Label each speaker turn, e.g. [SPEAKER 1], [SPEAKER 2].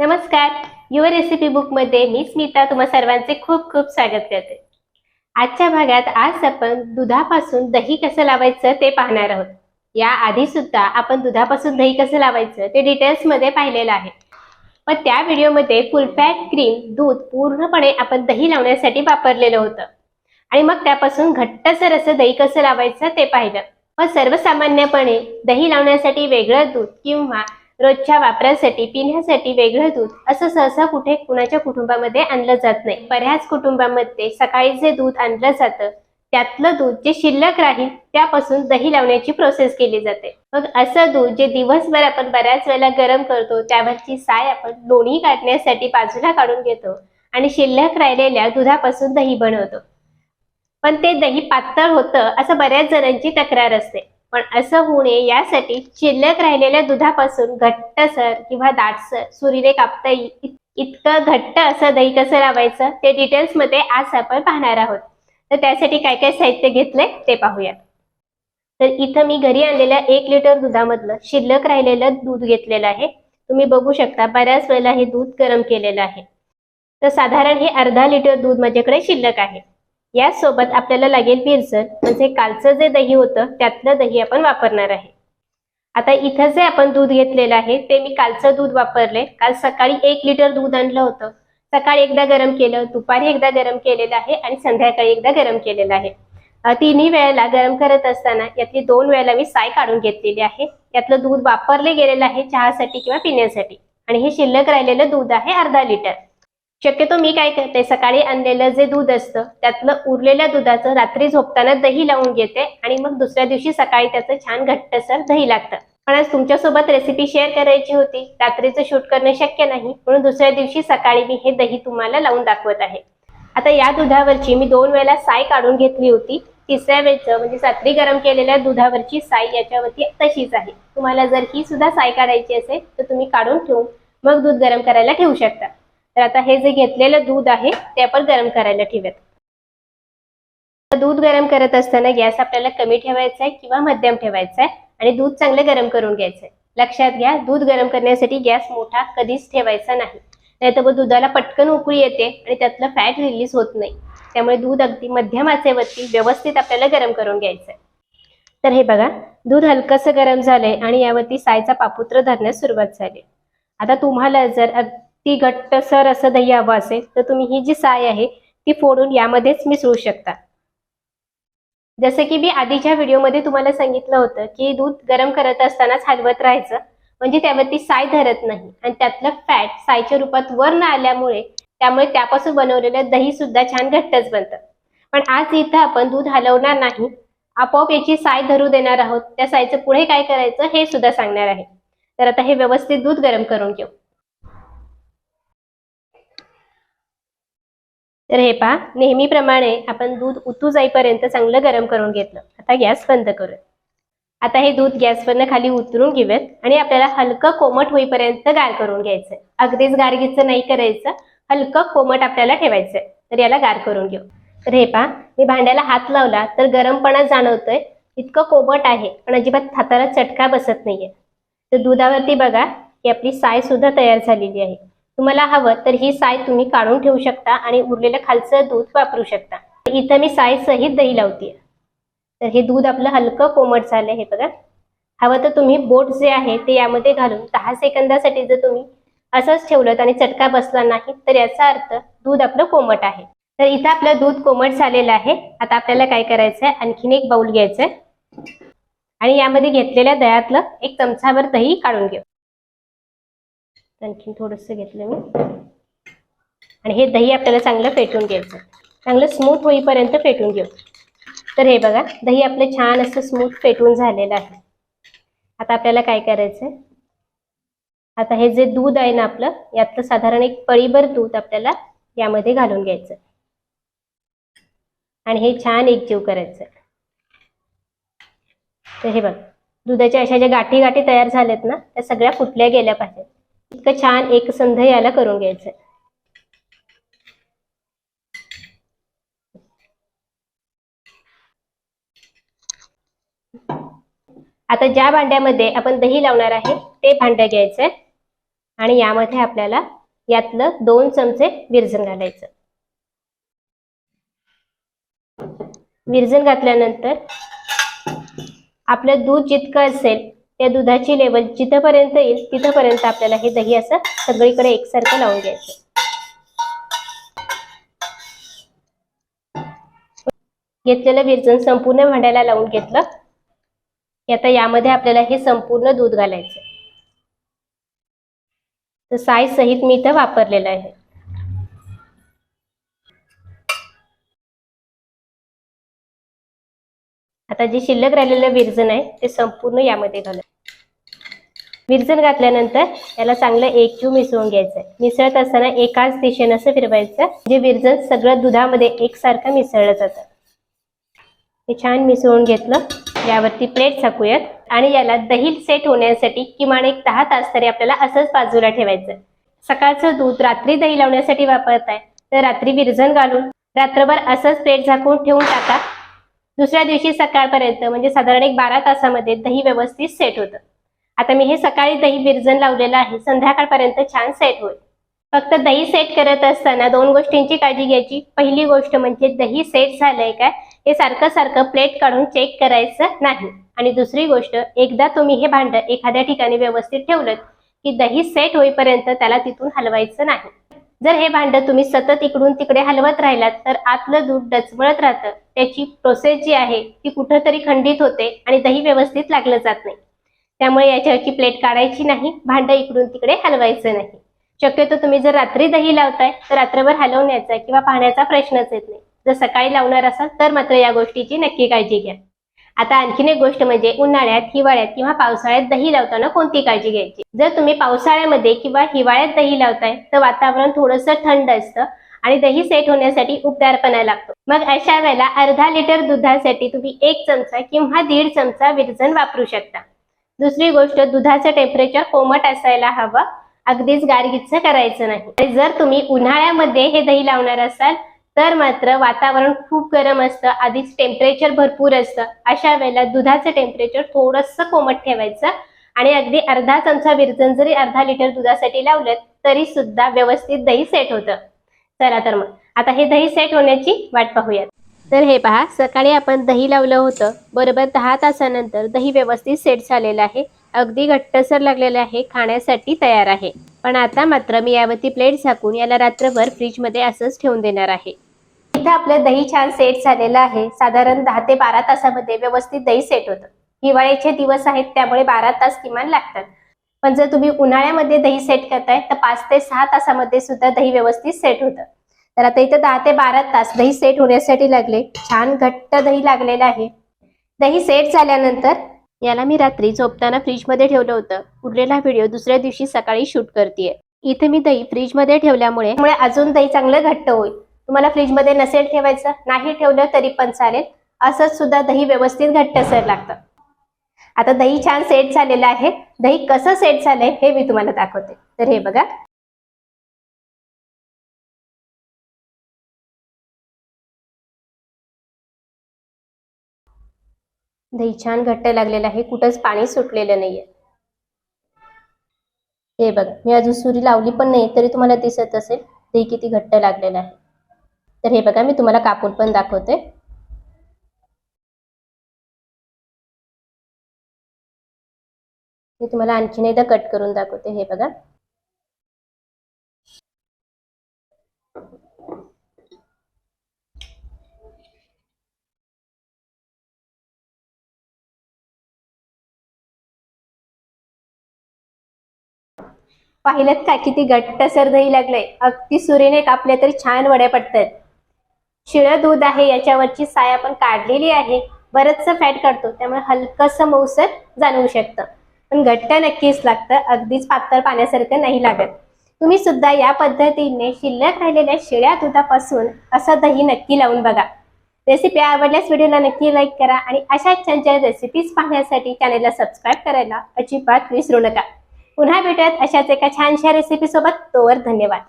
[SPEAKER 1] नमस्कार. Your recipe बुकमध्ये मी स्मिता तुम्हा सर्वांचे खूप खूप स्वागत करते. आजच्या भागात आज आपण दुधापासून दही कसं लावायचं ते पाहणार आहोत. या आधी सुद्धा आपण दुधापासून दही कसं लावायचं ते डिटेल्समध्ये पाहिलेलं आहे. पण त्या व्हिडिओमध्ये फुल फॅट क्रीम दूध पूर्णपणे आपण दही लावण्यासाठी वापरलेलं होतं. आणि मग त्यापासून घट्टसर असं दही कसं लावायचं ते पाहिलं. पण सर्वसामान्यपणे दही लावण्यासाठी वेगळं दूध किंवा रोजच्या वापरासाठी पिण्यासाठी वेगळं दूध असं सहसा कुठे कुणाच्या कुटुंबामध्ये आणलं जात नाही. बऱ्याच कुटुंबामध्ये सकाळी जे दूध आणलं जातं त्यातलं दूध जे शिल्लक राहील त्यापासून दही लावण्याची प्रोसेस केली जाते. मग असं दूध जे दिवसभर आपण बऱ्याच वेळेला गरम करतो त्यावरची साय आपण लोणी काढण्यासाठी बाजूला काढून घेतो आणि शिल्लक राहिलेल्या दुधापासून दही बनवतो. पण ते दही पातळ होतं असं बऱ्याच जणांची तक्रार असते. पण असं होऊ नये. यासाठी शिल्लक राहिलेल्या दुधापासून घट्टसर किंवा दाटसर सुरीने कापता येईल इतकं घट्ट असं दही कसं लावायचं ते डिटेल्समध्ये आज आपण पाहणार आहोत. तर त्यासाठी काय काय साहित्य घेतलंय ते पाहूया तर इथं मी घरी आणलेल्या एक लिटर दुधामधलं शिल्लक राहिलेलं दूध घेतलेलं आहे. तुम्ही बघू शकता बऱ्याच वेळेला हे दूध गरम केलेलं आहे. तर साधारण हे अर्धा लिटर दूध माझ्याकडे शिल्लक आहे. यासोबत आपल्याला लागेल पिरसर म्हणजे कालचं जे दही होतं त्यातलं दही आपण वापरणार आहे. आता इथं जे आपण दूध घेतलेलं आहे ते मी कालचं दूध वापरले काल सकाळी एक लिटर दूध आणलं होतं. सकाळी एकदा गरम केलं दुपारी एकदा गरम केलेलं आहे आणि संध्याकाळी एकदा गरम केलेलं आहे. तिन्ही वेळेला गरम करत असताना यातली दोन वेळेला मी साय काढून घेतलेली आहे. यातलं दूध वापरले गेलेलं आहे चहासाठी किंवा पिण्यासाठी. आणि हे शिल्लक राहिलेलं दूध आहे अर्धा लिटर. शक्यतो मी काय करते सकाळी आणलेलं जे दूध असतं त्यातलं उरलेल्या दुधाचं रात्री झोपताना दही लावून घेते आणि मग दुसऱ्या दिवशी सकाळी त्याचं छान घट्टसर दही लागतं. पण आज तुमच्यासोबत रेसिपी शेअर करायची होती. रात्रीचं शूट करणं शक्य नाही म्हणून दुसऱ्या दिवशी सकाळी मी हे दही तुम्हाला लावून दाखवत आहे. आता या दुधावरची मी दोन वेळेला साय काढून घेतली होती. तिसऱ्या वेळचं म्हणजे रात्री गरम केलेल्या दुधावरची साय याच्यावरती तशीच आहे. तुम्हाला जर ही सुद्धा साय काढायची असेल तर तुम्ही काढून ठेवून मग दूध गरम करायला ठेवू शकता. तर आता हे जे घेतलेलं दूध आहे ते आपण गरम करायला ठेवूयात. दूध गरम करत असताना गॅस आपल्याला कमी ठेवायचा आहे किंवा मध्यम ठेवायचा आहे आणि दूध चांगलं गरम करून घ्यायचं आहे. लक्षात घ्या दूध गरम करण्यासाठी गॅस मोठा कधीच ठेवायचा नाही. नाहीतर मग दुधाला पटकन उकळी येते आणि त्यातलं फॅट रिलीज होत नाही. त्यामुळे दूध अगदी मध्यम आचेवरती व्यवस्थित आपल्याला गरम करून घ्यायचं आहे. तर हे बघा दूध हलकंसं गरम झालंय आणि यावरती सायचा पापुत्र धरण्यास सुरुवात झाली आता तुम्हाला जर ती घट्टसर असं दही हवं असेल तर तुम्ही ही जी साय आहे ती फोडून यामध्येच मिसळू शकता. जसं की मी आधीच्या व्हिडिओमध्ये तुम्हाला सांगितलं होतं की दूध गरम करत असतानाच हलवत राहायचं. म्हणजे त्यावरती साय धरत नाही. आणि त्यातलं फॅट सायच्या रूपात वर न आल्यामुळे त्यामुळे त्यापासून बनवलेलं दही सुद्धा छान घट्टच बनतं. पण आज इथं आपण दूध हलवणार नाही. आपोआप याची साय धरू देणार आहोत. त्या सायचं पुढे काय करायचं हे सुद्धा सांगणार आहे. तर आता हे व्यवस्थित दूध गरम करून घेऊ. तर हे पहा नेहमीप्रमाणे आपण दूध उतू जाईपर्यंत चांगलं गरम करून घेतलं. आता गॅस बंद करू आता हे दूध गॅसवरनं खाली उतरून घेऊयात आणि आपल्याला हलकं कोमट होईपर्यंत गार करून घ्यायचंय. अगदीच गारगीचं नाही करायचं हलकं कोमट आपल्याला ठेवायचंय. तर याला गार करून घेऊ. तर हे पहा मी भांड्याला हात लावला तर गरमपणा जाणवतोय. इतकं कोमट आहे पण अजिबात हाताला चटका बसत नाहीये. तर दुधावरती बघा ही आपली साय सुद्धा तयार झालेली आहे. तुम्हाला हवं तर ही साय तुम्ही काढून ठेवू शकता आणि उरलेलं खालचं दूध वापरू शकता. इथं मी साय सहित दही लावते. तर हे दूध आपलं हलकं कोमट झालंय हे बघा. हवं तर तुम्ही बोट जे आहे ते यामध्ये घालून दहा सेकंदासाठी जर तुम्ही असंच ठेवलं आणि चटका बसला नाही तर याचा अर्थ दूध आपलं कोमट आहे. तर इथं आपलं दूध कोमट झालेलं आहे. आता आपल्याला काय करायचं आहे आणखीन एक बाऊल घ्यायचं आहे आणि यामध्ये घेतलेल्या दह्यातलं एक चमचाभर दही काढून घेऊ. आणखीन थोडंसं घेतलं मी. आणि हे दही आपल्याला चांगलं फेटून घ्यायचं. चांगलं स्मूथ होईपर्यंत फेटून घेऊ. तर हे बघा दही आपलं छान असं स्मूथ फेटून झालेलं आहे. आता आपल्याला काय करायचं आहे आता हे जे दूध आहे ना आपलं यातलं साधारण एक पळीभर दूध आपल्याला यामध्ये घालून घ्यायचं आणि हे छान एकजीव करायचं तर हे बघ दुधाच्या अशा ज्या गाठी गाठी तयार झाल्यात ना त्या सगळ्या फुटल्या गेल्या पाहिजेत. इतकं छान एकसंध याला करून घ्यायचं आता ज्या भांड्यामध्ये आपण दही लावणार आहे ते भांडं घ्यायचंय. आणि यामध्ये आपल्याला यातलं दोन चमचे विरजण घालायचं. विरजण घातल्यानंतर आपलं दूध जितकं असेल त्या दुधाची लेवल जिथपर्यंत येईल तिथपर्यंत आपल्याला हे दही असं सगळीकडे एकसारखं लावून घ्यायचं. घेतलेलं विरजण संपूर्ण भांड्याला लावून घेतलं. की आता यामध्ये आपल्याला हे संपूर्ण दूध घालायचं. तर साय सहित मी इथं वापरलेलं आहे. आता जे शिल्लक राहिलेलं विरजण आहे ते संपूर्ण यामध्ये घालू विरजण घातल्यानंतर याला चांगलं एकजीव मिसळून घ्यायचंय. मिसळत असताना एकाच दिशेनं असं फिरवायचं जे विरजण सगळं दुधामध्ये एकसारखं मिसळलं जातं. हे छान मिसळून घेतलं. यावरती प्लेट झाकूयात. आणि याला दही सेट होण्यासाठी किमान एक दहा तास तरी आपल्याला असंच बाजूला ठेवायचं. सकाळचं दूध रात्री दही लावण्यासाठी वापरताय तर रात्री विरजण घालून रात्रभर असंच प्लेट झाकून ठेवून टाका. दुसऱ्या दिवशी सकाळपर्यंत म्हणजे साधारण एक बारा तासामध्ये दही व्यवस्थित सेट होतं. आता मी हे सकाळी दही विरजन लावलेलं आहे. संध्याकाळपर्यंत छान सेट होईल. फक्त दही सेट करत असताना दोन गोष्टींची काळजी घ्यायची. पहिली गोष्ट म्हणजे दही सेट झालंय काय? हे सारखं सारखं प्लेट काढून चेक करायचं नाही. आणि दुसरी गोष्ट एकदा तुम्ही हे भांड एखाद्या ठिकाणी व्यवस्थित ठेवलं की दही सेट होईपर्यंत त्याला तिथून हलवायचं नाही. जर हे भांड तुम्ही सतत इकडून तिकडे हलवत राहिलात तर आतलं दूध डचमळत राहतं. त्याची प्रोसेस जी आहे ती कुठंतरी खंडित होते आणि दही व्यवस्थित लागलं जात नाही. त्यामुळे याच्यावरची प्लेट काढायची नाही भांड इकडून तिकडे हलवायचं नाही. शक्यतो तुम्ही जर रात्री दही लावताय तर रात्रभर हलवण्याचा किंवा पाहण्याचा प्रश्नच येत नाही. जर सकाळी लावणार असाल तर मात्र या गोष्टीची नक्की काळजी घ्या. आता आणखीन एक गोष्ट म्हणजे उन्हाळ्यात हिवाळ्यात किंवा पावसाळ्यात दही लावताना कोणती काळजी घ्यायची? जर तुम्ही पावसाळ्यामध्ये किंवा हिवाळ्यात दही लावताय तर वातावरण थोडंसं थंड असतं आणि दही सेट होण्यासाठी उबदारपणा लागतो. मग अशा वेळेला अर्धा लिटर दुधासाठी तुम्ही एक चमचा किंवा दीड चमचा विरजन वापरू शकता. दुसरी गोष्ट दुधाचं टेम्परेचर कोमट असायला हवं. अगदीच गारगीचं करायचं नाही. आणि जर तुम्ही उन्हाळ्यामध्ये हे दही लावणार असाल तर मात्र वातावरण खूप गरम असतं आधीच टेम्परेचर भरपूर असतं. अशा वेळेला दुधाचं टेम्परेचर थोडंसं कोमट ठेवायचं. आणि अगदी अर्धा चमचा विरजन जरी अर्धा लिटर दुधासाठी लावलं तरी सुद्धा व्यवस्थित दही सेट होतं. चला तर मग. आता हे दही सेट होण्याची वाट पाहूयात. तर हे पहा सकाळी आपण दही लावलं होतं. बरोबर दहा तासानंतर दही व्यवस्थित सेट झालेलं आहे. अगदी घट्टसर लागलेलं आहे खाण्यासाठी तयार आहे. पण आता मात्र मी यावरती प्लेट झाकून याला रात्रभर फ्रीजमध्ये असंच ठेवून देणार आहे. इथं आपलं दही छान सेट झालेलं आहे. साधारण दहा ते बारा तासामध्ये व्यवस्थित दही सेट होतं. हिवाळ्याचे दिवस आहेत त्यामुळे बारा तास किमान लागतात. पण जर तुम्ही उन्हाळ्यामध्ये दही सेट करताय तर पाच ते सहा तासामध्ये सुद्धा दही व्यवस्थित सेट होतं. तर आता इथं दहा ते बारा तास दही सेट होण्यासाठी लागले. छान घट्ट दही लागलेलं आहे. दही सेट झाल्यानंतर याला मी रात्री झोपताना फ्रीजमध्ये ठेवलं होतं. उरलेला व्हिडिओ दुसऱ्या दिवशी सकाळी शूट करते इथे मी दही फ्रीजमध्ये ठेवल्यामुळे अजून दही चांगलं घट्ट होईल. तुम्हाला फ्रीजमध्ये नसेल ठेवायचं नाही ठेवलं तरी पण चालेल. असंच सुद्धा दही व्यवस्थित घट्टसर लागतं. आता दही छान सेट झालेलं आहे. दही कसं सेट झालंय हे मी तुम्हाला दाखवते. तर हे बघा. दही छान घट्ट लागलेलं आहे. कुठंच पाणी सुटलेलं नाहीये. हे बघा मी अजून सुरी लावली पण नाही तरी तुम्हाला दिसत असेल दही किती घट्ट लागलेलं आहे. तर हे बघा मी तुम्हाला कापून पण दाखवते. मी तुम्हाला आणखीन एकदा कट करून दाखवते हे बघा. पाहिलं का? किती घट्टसर दही लागलंय. अगदी सुरीने कापले तरी छान वड्या पडतात. शिळं दूध आहे याच्यावरची साय आपण काढलेली आहे. बरंचसं फॅट काढतो. त्यामुळे हलकंसं मऊसर जाणवू शकतं. पण घट्ट नक्कीच लागतं. अगदीच पातळ पाण्यासारखं नाही लागत. तुम्ही सुद्धा या पद्धतीने शिल्लक राहिलेल्या शिळ्या दुधापासून असं दही नक्की लावून बघा. रेसिपी आवडल्यास व्हिडिओला नक्की लाईक करा आणि अशा छान छान रेसिपीज पाहण्यासाठी चॅनेलला सबस्क्राईब करायला अजिबात विसरू नका. पुन्हा भेटूयात अशाच एका छानशा रेसिपी सोबत. तोवर धन्यवाद.